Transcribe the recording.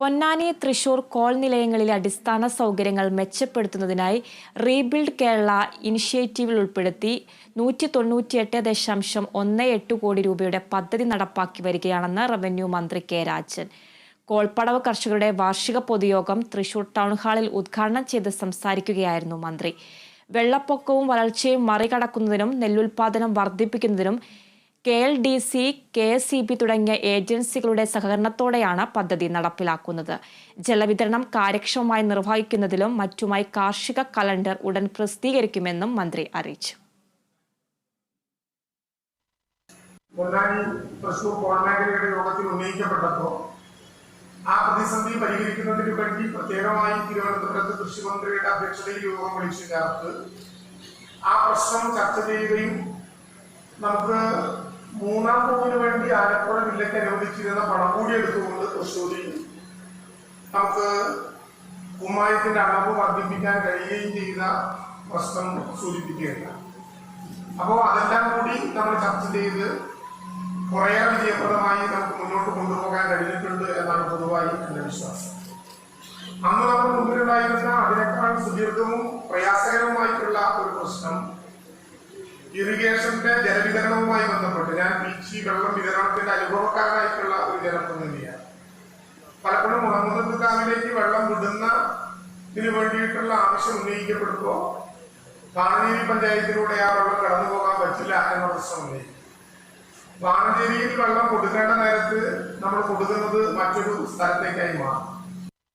Ponnani Thrissur call നിലയങ്ങളിലെ അടിസ്ഥാന സൗകര്യങ്ങൾ മെച്ചപ്പെടുത്തുന്നതിനായി റീബിൽഡ് കേരള ഇനിഷ്യേറ്റീവിൽ ഉൾപ്പെടുത്തി നൂറ്റി തൊണ്ണൂറ്റിയെട്ട് ദശാംശം ഒന്ന് എട്ട് കോടി രൂപയുടെ പദ്ധതി നടപ്പാക്കി വരികയാണെന്ന് റവന്യൂ മന്ത്രി കെ രാജൻ. കോൾപ്പടവ് കർഷകരുടെ വാർഷിക പൊതുയോഗം തൃശൂർ ടൗൺ ഹാളിൽ ഉദ്ഘാടനം ചെയ്ത് സംസാരിക്കുകയായിരുന്നു മന്ത്രി. വെള്ളപ്പൊക്കവും വരൾച്ചയും മറികടക്കുന്നതിനും നെല്ലുൽപാദനം വർദ്ധിപ്പിക്കുന്നതിനും K L D C K S E B തുടങ്ങിയ ഏജൻസികളുടെ സഹകരണത്തോടെയാണ് പദ്ധതി നടപ്പിലാക്കുന്നത്. ജലവിതരണം കാര്യക്ഷമമായി നിർവഹിക്കുന്നതിലും മറ്റുമായി കാർഷിക കലണ്ടർ ഉടൻ പ്രസിദ്ധീകരിക്കുമെന്നും മന്ത്രി അറിയിച്ചു. പൊന്നാനി തൃശൂർ കോൺമേഖലയുടെ യോഗത്തിൽ ഉന്നയിക്കപ്പെട്ടപ്പോൾ ആ പ്രതിസന്ധി പരിഹരിക്കുന്നതിന് വേണ്ടി പ്രത്യേകമായി തിരുവനന്തപുരത്ത് കൃഷിമന്ത്രിയുടെ അധ്യക്ഷതയിൽ യോഗം വിളിച്ചു ചേർത്ത് ആ പ്രശ്നം ചർച്ച ചെയ്യുകയും നമുക്ക് മൂന്നാം പൂവിന് വേണ്ടി ആലപ്പുഴ ജില്ലയ്ക്ക് അനുവദിച്ചിരുന്ന പണം കൂടി എടുത്തുകൊണ്ട് തൃശ്ശൂരിൽ നമുക്ക് കുമ്മായത്തിന്റെ അളവ് വർദ്ധിപ്പിക്കാൻ കഴിയുകയും ചെയ്ത പ്രശ്നം സൂചിപ്പിക്കുകയല്ല അപ്പോൾ അതെല്ലാം കൂടി നമ്മൾ ചർച്ച ചെയ്ത് കുറേ വിജയപ്രദമായി നമുക്ക് മുന്നോട്ട് കൊണ്ടുപോകാൻ കഴിഞ്ഞിട്ടുണ്ട് എന്നാണ് പൊതുവായി എന്റെ വിശ്വാസം. അന്ന് നമ്മുടെ മുമ്പിലുണ്ടായിരുന്ന അതിനേക്കാൾ സുദീർഘവും പ്രയാസകരവുമായിട്ടുള്ള ഒരു പ്രശ്നം ഇറിഗേഷന്റെ ജലവിതരണവുമായി ബന്ധപ്പെട്ട് ഞാൻ ബീച്ച് വെള്ളം വിതരണത്തിന്റെ അനുഭവക്കാരനായിട്ടുള്ള ഒരു ജനപ്രതിനിധിയാണ്. പലപ്പോഴും മുഹമ്മദ് കാവിലേക്ക് വെള്ളം വിടുന്ന ഇതിന് വേണ്ടിയിട്ടുള്ള ആവശ്യം ഉന്നയിക്കപ്പെടുമ്പോൾ പാണഞ്ചേരി പഞ്ചായത്തിലൂടെ ആ വെള്ളം കടന്നു പോകാൻ പറ്റില്ല എന്ന പ്രശ്നം ഉന്നയിക്കും. പാണഞ്ചേരിയിൽ വെള്ളം കൊടുക്കേണ്ട നേരത്ത് നമ്മൾ കൊടുക്കുന്നത് മറ്റൊരു സ്ഥലത്തേക്കായി മാറും.